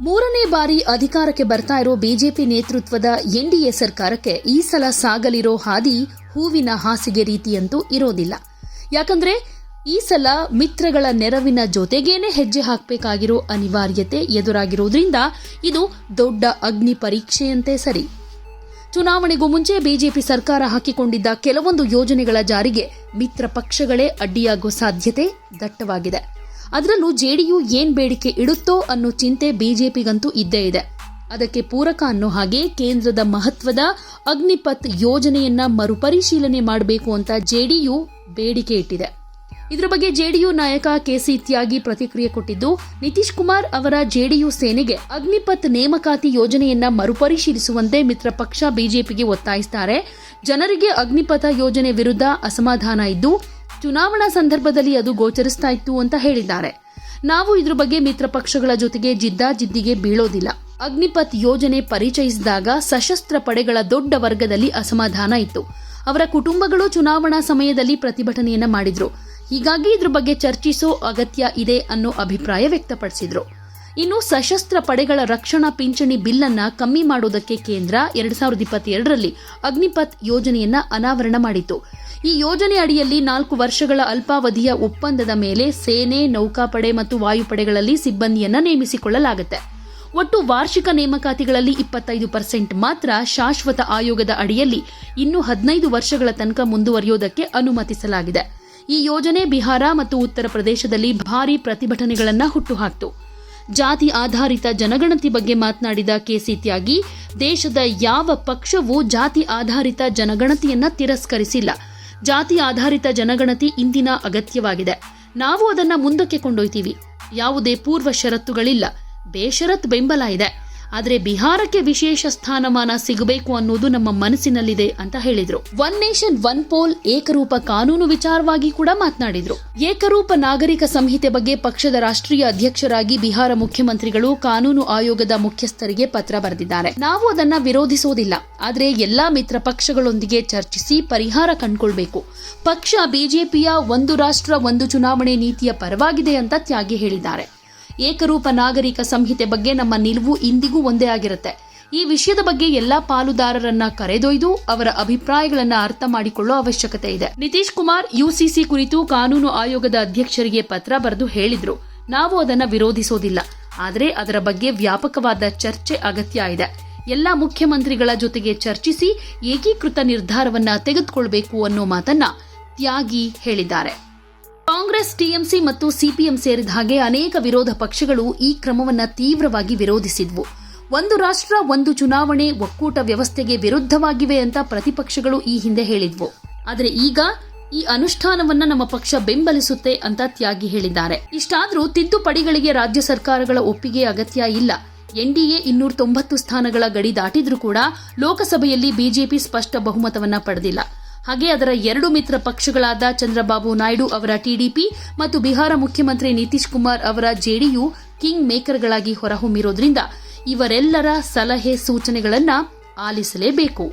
ಮೂರನೇ ಬಾರಿ ಅಧಿಕಾರಕ್ಕೆ ಬರ್ತಾ ಇರೋ ಬಿಜೆಪಿ ನೇತೃತ್ವದ ಎನ್ಡಿಎ ಸರ್ಕಾರಕ್ಕೆ ಈ ಸಲ ಸಾಗಲಿರೋ ಹಾದಿ ಹೂವಿನ ಹಾಸಿಗೆ ರೀತಿಯಂತೂ ಇರೋದಿಲ್ಲ. ಯಾಕಂದ್ರೆ ಈ ಸಲ ಮಿತ್ರಗಳ ನೆರವಿನ ಜೊತೆಗೇನೆ ಹೆಜ್ಜೆ ಹಾಕಬೇಕಾಗಿರೋ ಅನಿವಾರ್ಯತೆ ಎದುರಾಗಿರೋದ್ರಿಂದ ಇದು ದೊಡ್ಡ ಅಗ್ನಿ ಪರೀಕ್ಷೆಯಂತೆ ಸರಿ. ಚುನಾವಣೆಗೂ ಮುಂಚೆ ಬಿಜೆಪಿ ಸರ್ಕಾರ ಹಾಕಿಕೊಂಡಿದ್ದ ಕೆಲವೊಂದು ಯೋಜನೆಗಳ ಜಾರಿಗೆ ಮಿತ್ರ ಪಕ್ಷಗಳೇ ಅಡ್ಡಿಯಾಗೋ ಸಾಧ್ಯತೆ ದಟ್ಟವಾಗಿದೆ. ಅದರಲ್ಲೂ ಜೆಡಿಯು ಏನ್ ಬೇಡಿಕೆ ಇಡುತ್ತೋ ಅನ್ನೋ ಚಿಂತೆ ಬಿಜೆಪಿಗಂತೂ ಇದ್ದೇ ಇದೆ. ಅದಕ್ಕೆ ಪೂರಕ ಅನ್ನೋ ಹಾಗೆ ಕೇಂದ್ರದ ಮಹತ್ವದ ಅಗ್ನಿಪಥ್ ಯೋಜನೆಯನ್ನ ಮರುಪರಿಶೀಲನೆ ಮಾಡಬೇಕು ಅಂತ ಜೆಡಿಯು ಬೇಡಿಕೆ ಇಟ್ಟಿದೆ. ಇದರ ಬಗ್ಗೆ ಜೆಡಿಯು ನಾಯಕ ಕೆಸಿ ತ್ಯಾಗಿ ಪ್ರತಿಕ್ರಿಯೆ ಕೊಟ್ಟಿದ್ದು, ನಿತೀಶ್ ಕುಮಾರ್ ಅವರ ಜೆಡಿಯು ಸೇನೆಗೆ ಅಗ್ನಿಪಥ್ ನೇಮಕಾತಿ ಯೋಜನೆಯನ್ನ ಮರುಪರಿಶೀಲಿಸುವಂತೆ ಮಿತ್ರ ಪಕ್ಷ ಬಿಜೆಪಿಗೆ ಒತ್ತಾಯಿಸುತ್ತಾರೆ ಜನರಿಗೆ ಅಗ್ನಿಪಥ ಯೋಜನೆ ವಿರುದ್ಧ ಅಸಮಾಧಾನ ಇದ್ದು ಚುನಾವಣಾ ಸಂದರ್ಭದಲ್ಲಿ ಅದು ಗೋಚರಿಸ್ತಾ ಇತ್ತು ಅಂತ ಹೇಳಿದ್ದಾರೆ. ನಾವು ಇದ್ರ ಬಗ್ಗೆ ಮಿತ್ರ ಪಕ್ಷಗಳ ಜೊತೆಗೆ ಜಿದ್ದಾಜಿದ್ದಿಗೆ ಬೀಳೋದಿಲ್ಲ. ಅಗ್ನಿಪಥ್ ಯೋಜನೆ ಪರಿಚಯಿಸಿದಾಗ ಸಶಸ್ತ್ರ ಪಡೆಗಳ ದೊಡ್ಡ ವರ್ಗದಲ್ಲಿ ಅಸಮಾಧಾನ ಇತ್ತು. ಅವರ ಕುಟುಂಬಗಳು ಚುನಾವಣಾ ಸಮಯದಲ್ಲಿ ಪ್ರತಿಭಟನೆಯನ್ನ ಮಾಡಿದ್ರು. ಹೀಗಾಗಿ ಇದ್ರ ಬಗ್ಗೆ ಚರ್ಚಿಸೋ ಅಗತ್ಯ ಇದೆ ಅನ್ನೋ ಅಭಿಪ್ರಾಯ ವ್ಯಕ್ತಪಡಿಸಿದ್ರು. ಇನ್ನು ಸಶಸ್ತ್ರ ಪಡೆಗಳ ರಕ್ಷಣಾ ಪಿಂಚಣಿ ಬಿಲ್ಲನ್ನು ಕಮ್ಮಿ ಮಾಡೋದಕ್ಕೆ ಕೇಂದ್ರ ಎರಡ್ ಸಾವಿರದ ಇಪ್ಪತ್ತೆರಡರಲ್ಲಿ ಅಗ್ನಿಪಥ್ ಯೋಜನೆಯನ್ನ ಅನಾವರಣ ಮಾಡಿತು ಈ ಯೋಜನೆ ಅಡಿಯಲ್ಲಿ ನಾಲ್ಕು ವರ್ಷಗಳ ಅಲ್ಪಾವಧಿಯ ಒಪ್ಪಂದದ ಮೇಲೆ ಸೇನೆ, ನೌಕಾಪಡೆ ಮತ್ತು ವಾಯುಪಡೆಗಳಲ್ಲಿ ಸಿಬ್ಬಂದಿಯನ್ನ ನೇಮಿಸಿಕೊಳ್ಳಲಾಗುತ್ತೆ. ಒಟ್ಟು ವಾರ್ಷಿಕ ನೇಮಕಾತಿಗಳಲ್ಲಿ ಇಪ್ಪತ್ತೈದು ಪರ್ಸೆಂಟ್ ಮಾತ್ರ ಶಾಶ್ವತ ಆಯೋಗದ ಅಡಿಯಲ್ಲಿ ಇನ್ನು ಹದಿನೈದು ವರ್ಷಗಳ ತನಕ ಮುಂದುವರಿಯೋದಕ್ಕೆ ಅನುಮತಿಸಲಾಗಿದೆ. ಈ ಯೋಜನೆ ಬಿಹಾರ ಮತ್ತು ಉತ್ತರ ಪ್ರದೇಶದಲ್ಲಿ ಭಾರೀ ಪ್ರತಿಭಟನೆಗಳನ್ನು ಹುಟ್ಟುಹಾಕ್ತು ಜಾತಿ ಆಧಾರಿತ ಜನಗಣತಿ ಬಗ್ಗೆ ಮಾತನಾಡಿದ ಕೆಸಿ ತ್ಯಾಗಿ, ದೇಶದ ಯಾವ ಪಕ್ಷವೂ ಜಾತಿ ಆಧಾರಿತ ಜನಗಣತಿಯನ್ನ ತಿರಸ್ಕರಿಸಿಲ್ಲ. ಜಾತಿ ಆಧಾರಿತ ಜನಗಣತಿ ಇಂದಿನ ಅಗತ್ಯವಾಗಿದೆ. ನಾವು ಅದನ್ನ ಮುಂದಕ್ಕೆ ಕೊಂಡೊಯ್ತೀವಿ. ಯಾವುದೇ ಪೂರ್ವ ಷರತ್ತುಗಳಿಲ್ಲ. ಬೇಷರತ್ ಬೆಂಬಲ ಇದೆ. ಆದರೆ ಬಿಹಾರಕ್ಕೆ ವಿಶೇಷ ಸ್ಥಾನಮಾನ ಸಿಗಬೇಕು ಅನ್ನೋದು ನಮ್ಮ ಮನಸ್ಸಿನಲ್ಲಿದೆ ಅಂತ ಹೇಳಿದ್ರು. ಒನ್ ನೇಷನ್, ಒನ್ ಪೋಲ್, ಏಕರೂಪ ಕಾನೂನು ವಿಚಾರವಾಗಿ ಕೂಡ ಮಾತನಾಡಿದ್ರು. ಏಕರೂಪ ನಾಗರಿಕ ಸಂಹಿತೆ ಬಗ್ಗೆ ಪಕ್ಷದ ರಾಷ್ಟ್ರೀಯ ಅಧ್ಯಕ್ಷರಾಗಿ ಬಿಹಾರ ಮುಖ್ಯಮಂತ್ರಿಗಳು ಕಾನೂನು ಆಯೋಗದ ಮುಖ್ಯಸ್ಥರಿಗೆ ಪತ್ರ ಬರೆದಿದ್ದಾರೆ. ನಾವು ಅದನ್ನ ವಿರೋಧಿಸೋದಿಲ್ಲ. ಆದರೆ ಎಲ್ಲಾ ಮಿತ್ರ ಪಕ್ಷಗಳೊಂದಿಗೆ ಚರ್ಚಿಸಿ ಪರಿಹಾರ ಕಂಡುಕೊಳ್ಬೇಕು. ಪಕ್ಷ ಬಿಜೆಪಿಯ ಒಂದು ರಾಷ್ಟ್ರ, ಒಂದು ಚುನಾವಣೆ ನೀತಿಯ ಪರವಾಗಿದೆ ಅಂತ ತ್ಯಾಗಿ ಹೇಳಿದ್ದಾರೆ. ಏಕರೂಪ ನಾಗರಿಕ ಸಂಹಿತೆ ಬಗ್ಗೆ ನಮ್ಮ ನಿಲುವು ಇಂದಿಗೂ ಒಂದೇ ಆಗಿರುತ್ತೆ. ಈ ವಿಷಯದ ಬಗ್ಗೆ ಎಲ್ಲಾ ಪಾಲುದಾರರನ್ನ ಕರೆದೊಯ್ದು ಅವರ ಅಭಿಪ್ರಾಯಗಳನ್ನ ಅರ್ಥ ಮಾಡಿಕೊಳ್ಳೋ ಅವಶ್ಯಕತೆ ಇದೆ. ನಿತೀಶ್ ಕುಮಾರ್ ಯುಸಿಸಿ ಕುರಿತು ಕಾನೂನು ಆಯೋಗದ ಅಧ್ಯಕ್ಷರಿಗೆ ಪತ್ರ ಬರೆದು ಹೇಳಿದ್ರು. ನಾವು ಅದನ್ನ ವಿರೋಧಿಸೋದಿಲ್ಲ. ಆದರೆ ಅದರ ಬಗ್ಗೆ ವ್ಯಾಪಕವಾದ ಚರ್ಚೆ ಅಗತ್ಯ ಇದೆ. ಎಲ್ಲ ಮುಖ್ಯಮಂತ್ರಿಗಳ ಜೊತೆಗೆ ಚರ್ಚಿಸಿ ಏಕೀಕೃತ ನಿರ್ಧಾರವನ್ನ ತೆಗೆದುಕೊಳ್ಬೇಕು ಅನ್ನೋ ಮಾತನ್ನ ತ್ಯಾಗಿ ಹೇಳಿದ್ದಾರೆ. ಕಾಂಗ್ರೆಸ್, ಟಿಎಂಸಿ ಮತ್ತು ಸಿಪಿಎಂ ಸೇರಿದ ಹಾಗೆ ಅನೇಕ ವಿರೋಧ ಪಕ್ಷಗಳು ಈ ಕ್ರಮವನ್ನು ತೀವ್ರವಾಗಿ ವಿರೋಧಿಸಿದ್ವು. ಒಂದು ರಾಷ್ಟ್ರ, ಒಂದು ಚುನಾವಣೆ, ಒಕ್ಕೂಟ ವ್ಯವಸ್ಥೆಗೆ ವಿರುದ್ಧವಾಗಿವೆ ಅಂತ ಪ್ರತಿಪಕ್ಷಗಳು ಈ ಹಿಂದೆ ಹೇಳಿದ್ವು. ಆದರೆ ಈಗ ಈ ಅನುಷ್ಠಾನವನ್ನ ನಮ್ಮ ಪಕ್ಷ ಬೆಂಬಲಿಸುತ್ತೆ ಅಂತ ತ್ಯಾಗಿ ಹೇಳಿದ್ದಾರೆ. ಇಷ್ಟಾದರೂ ತಿದ್ದುಪಡಿಗಳಿಗೆ ರಾಜ್ಯ ಸರ್ಕಾರಗಳ ಒಪ್ಪಿಗೆ ಅಗತ್ಯ ಇಲ್ಲ. ಎನ್ಡಿಎ ಇನ್ನೂರ ತೊಂಬತ್ತು ಸ್ಥಾನಗಳ ಗಡಿ ದಾಟಿದ್ರೂ ಕೂಡ ಲೋಕಸಭೆಯಲ್ಲಿ ಬಿಜೆಪಿ ಸ್ಪಷ್ಟ ಬಹುಮತವನ್ನ ಪಡೆದಿಲ್ಲ. ಹಾಗೆ ಅದರ ಎರಡು ಮಿತ್ರ ಪಕ್ಷಗಳಾದ ಚಂದ್ರಬಾಬು ನಾಯ್ಡು ಅವರ ಟಿಡಿಪಿ ಮತ್ತು ಬಿಹಾರ ಮುಖ್ಯಮಂತ್ರಿ ನಿತೀಶ್ ಕುಮಾರ್ ಅವರ ಜೆಡಿಯು ಕಿಂಗ್ ಮೇಕರ್ಗಳಾಗಿ ಹೊರಹೊಮ್ಮಿರೋದ್ರಿಂದ ಇವರೆಲ್ಲರ ಸಲಹೆ ಸೂಚನೆಗಳನ್ನು ಆಲಿಸಲೇಬೇಕು.